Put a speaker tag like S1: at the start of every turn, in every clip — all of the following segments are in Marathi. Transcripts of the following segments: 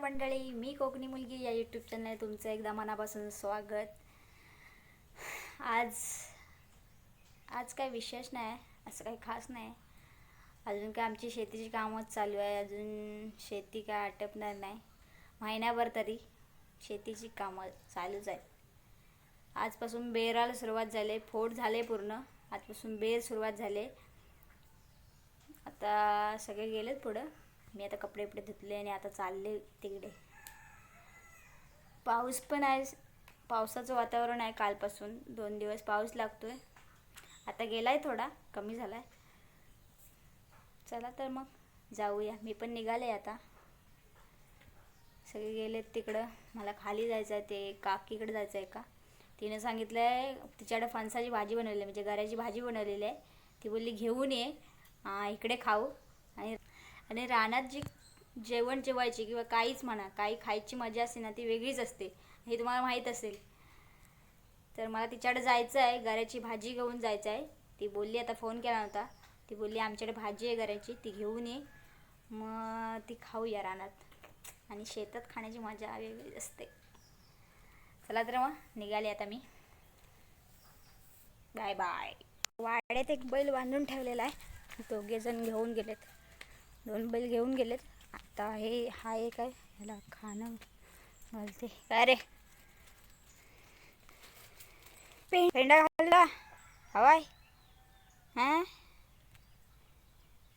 S1: मंडळी मी कोकणी मुलगी या यूट्यूब चॅनल तुमचं एकदा मनापासून स्वागत. आज आज काय विशेष नाही असं काही खास नाही. अजून काय आमची शेतीची कामच चालू आहे अजून शेती काय आटपणार नाही. महिन्याभर तरी शेतीची कामं चालूच आहेत. आजपासून बेराला सुरुवात झाली फोड झाले पूर्ण. आजपासून बेर सुरुवात झाले. आता सगळे गेलेत पुढं. मी आता कपडे इपडे धुतले आणि आता चालले तिकडे. पाऊस पण आहे. पावसाचं वातावरण आहे कालपासून. दोन दिवस पाऊस लागतोय. आता गेलाय थोडा कमी झालाय. चला तर मग जाऊया. मी पण निघाले आता. सगळे गेलेत तिकडं. मला खाली जायचं आहे ते काकीकडे जायचं आहे का? तिने सांगितलं आहे तिच्याकडे फणसाची भाजी बनवलेली आहे. म्हणजे गऱ्याची भाजी बनवलेली आहे. ती बोलली घेऊन ये. इकडे खाऊ. आणि आणि रानात जी जेवण जेवायची किंवा काहीच म्हणा काही खायची मजा असते ना ती वेगळीच असते. हे तुम्हाला माहीत असेल. तर मला तिच्याकडे जायचं आहे गऱ्याची भाजी घेऊन जायचं आहे. ती बोलली आता फोन केला होता ती बोलली आमच्याकडे भाजी आहे गऱ्याची ती घेऊन ये. मग ती खाऊया रानात. आणि शेतात खाण्याची मजा वेगळीच असते. चला तर मग निघाले आता मी. Bye bye. वाड्यात एक बैल बांधून ठेवलेला आहे. दोघे जण घेऊन गेलेत. दोन बैल घेऊन गेलेत. आता हे हा एक आहे. ह्याला खाणं घालते. काय रे पेंडा घालला हवाय. हां?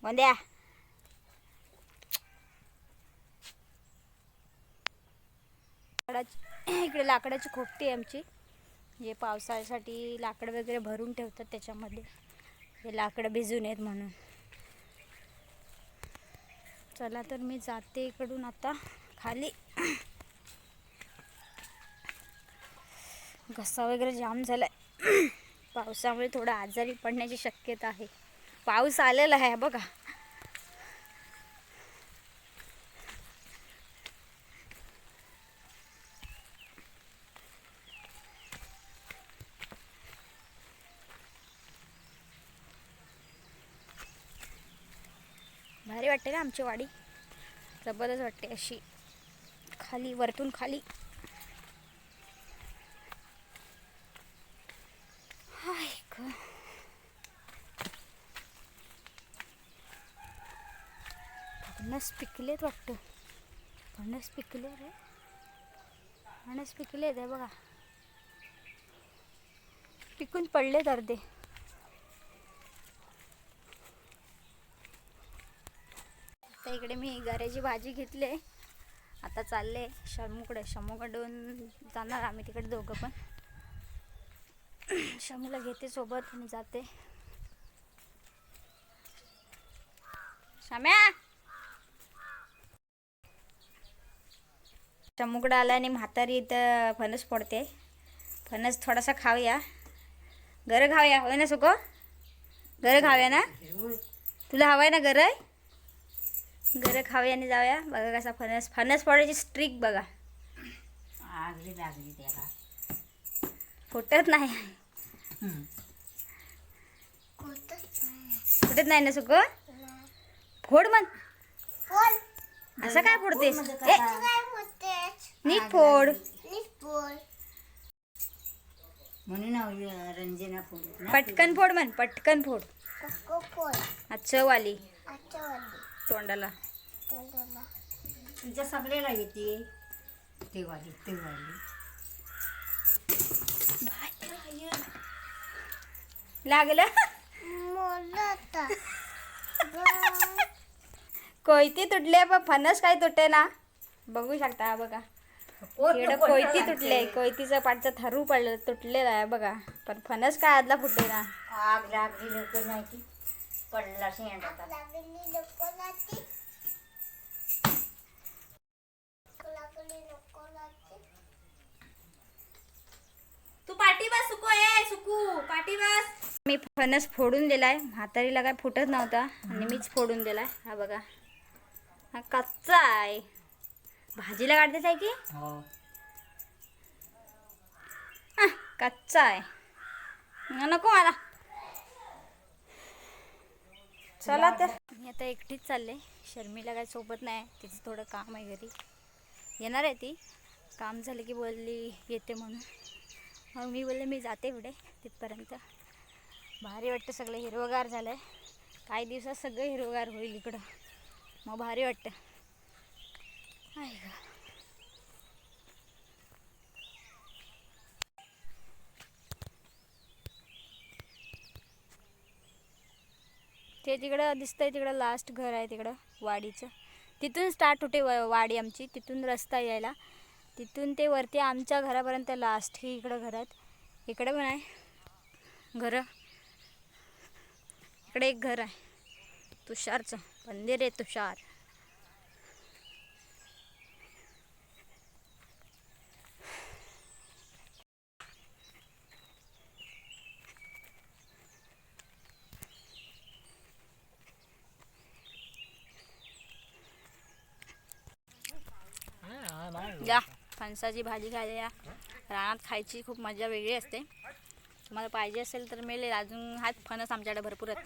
S1: गोंद्या. लाकडाची इकडे लाकडाची खोपटी आहे आमची. जे पावसाळ्यासाठी लाकडं वगैरे भरून ठेवतात त्याच्यामध्ये. हे लाकडं भिजू नयेत म्हणून. चला तर मी जाते इकडून आता खाली. घसा वगैरे जाम झालाय. पावसामुळे थोडं आजारी पडण्याची शक्यता आहे. पाऊस आलेला आहे बघा. वाटते ना आमची वाडी? जबरदस्त वाटते अशी. खाली वरतून खाली. हाय ग. फणस पिकलेत वाटतं. फणस पिकले रे. फणस पिकलेत आहे बघा. पिकून पडलेत अर्धे. इकडे मी गऱ्याची भाजी घेतली आता चालले शमूकडे शमूकडून जाणार आम्ही तिकडे दोघं पण. शमूला घेते सोबत आणि जाते. शाम्या! शमूकडे आला आणि म्हातारी इथं फणस पडते फणस थोडासा खाऊया. गरं खाऊया. होय ना सुको? गरं खाऊया ना? तुला हवाय ना गरं गरं खाऊया आणि जाऊया. बघा कसा फणस फणस पडायची स्ट्रिक बघा.
S2: आगली लागली त्याला.
S1: फुटत नाही. फुटत नाही. ना सुको? फोड मग. असं काय फोडतेस? ए, नीट फोड.
S2: म्हणून रंजना फुल
S1: पटकन फोड म्हण पटकन फोड. अच्छा वाली. तोंडाला.
S2: तुमच्या सगळ्याला येते. ते वाली ते वाली
S1: लागलं? कोयती तुटले पण फणस काय तुटे ना? बघू शकता हा बघा. इकडं कोयती तुटले कोयतीचं पाठचं थरू पडलं तुटलेलं आहे बघा. पण फणस काय आदला फुटे ना
S2: आग लागली नाही पडला शेंड आता
S1: तू पाठी बस सुकू ए सुकू पाठी बस. मी फणस फोडून दिलाय. म्हातारीला काय फुटत नव्हता आणि मीच फोडून दिलाय. हा बघा. हा कच्चा आहे. भाजीला काढतेच आहे की?
S2: हो
S1: कच्चा आहे. नको मला. चला तर मी आता एकटीच चालले. शर्मीला काय सोबत नाही. तिचं थोडं काम आहे घरी. येणार आहे ती. काम झालं की बोलली येते म्हणून. मग मी बोलले मी जाते पुढे तिथपर्यंत. भारी वाटतं सगळं. हिरवगार झालं आहे काही दिवसात सगळं हिरवगार होईल इकडं. मग भारी वाटतं. आहे का ते तिकडं दिसतंय तिकडं लास्ट घर आहे तिकडं वाडीचं. तिथून स्टार्ट होते व वाडी आमची. तिथून रस्ता यायला. तिथून ते वरती आमच्या घरापर्यंत लास्ट ही इकडं घर आहेत. इकडं पण आहे. घरं. इकडे एक घर आहे. तुषारचं. मंदिर आहे तुषार. या फणसाची भाजी खायला या. रानात खायची खूप मजा वेगळी असते. तुम्हाला पाहिजे असेल तर मिळेल. अजून हात फणस आमच्याकडे भरपूर आहेत.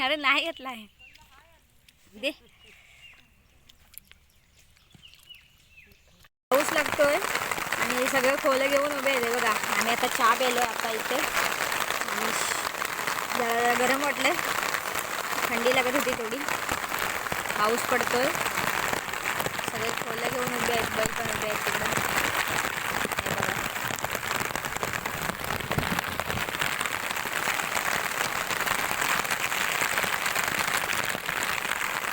S1: अरे नाही घेतला आहे. दे. पाऊस लागतोय. आणि सगळं खोलं घेऊन उभे आहे. बघा आम्ही आता चहा प्यालो आता इथे. जरा गरम वाटलं थंडी लागत होती थोडी. पाऊस पडतोय. सगळे खोल्या घेऊन उभे आहेत बैल पण उभे आहेत तिकडं हे बघा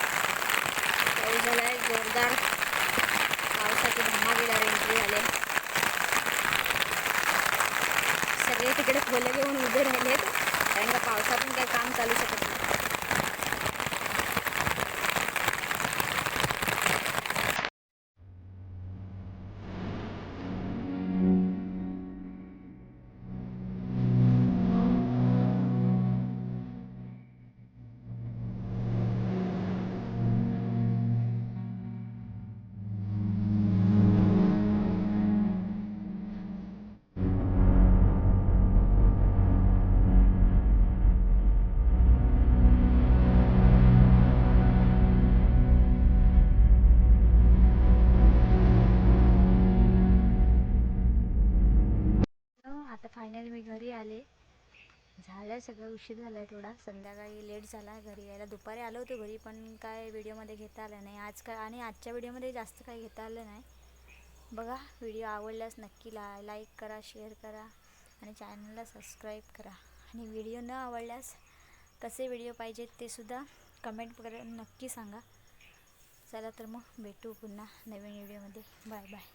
S1: पाऊस झालाय जोरदार पावसाची धमाकेदार एंट्री झाले सगळे खोले घेऊन उभे राहिलेत. कारण का पावसातून काही काम चालू शकत नाही. फायनल मी घरी आले. झालं सगळं उशीर झाला आहे थोडा. संध्याकाळी लेट झाला घरी यायला. दुपारी आलो होतो घरी पण काय व्हिडिओमध्ये घेता आलं नाही. आज काय आणि आजच्या व्हिडिओमध्ये जास्त काही घेता आलं नाही. बघा व्हिडिओ आवडल्यास नक्की ला लाईक करा शेअर करा आणि चॅनलला सबस्क्राईब करा. आणि व्हिडिओ न आवडल्यास कसे व्हिडिओ पाहिजेत ते सुद्धा कमेंट करून नक्की सांगा. चला तर मग भेटू पुन्हा नवीन व्हिडिओमध्ये. Bye bye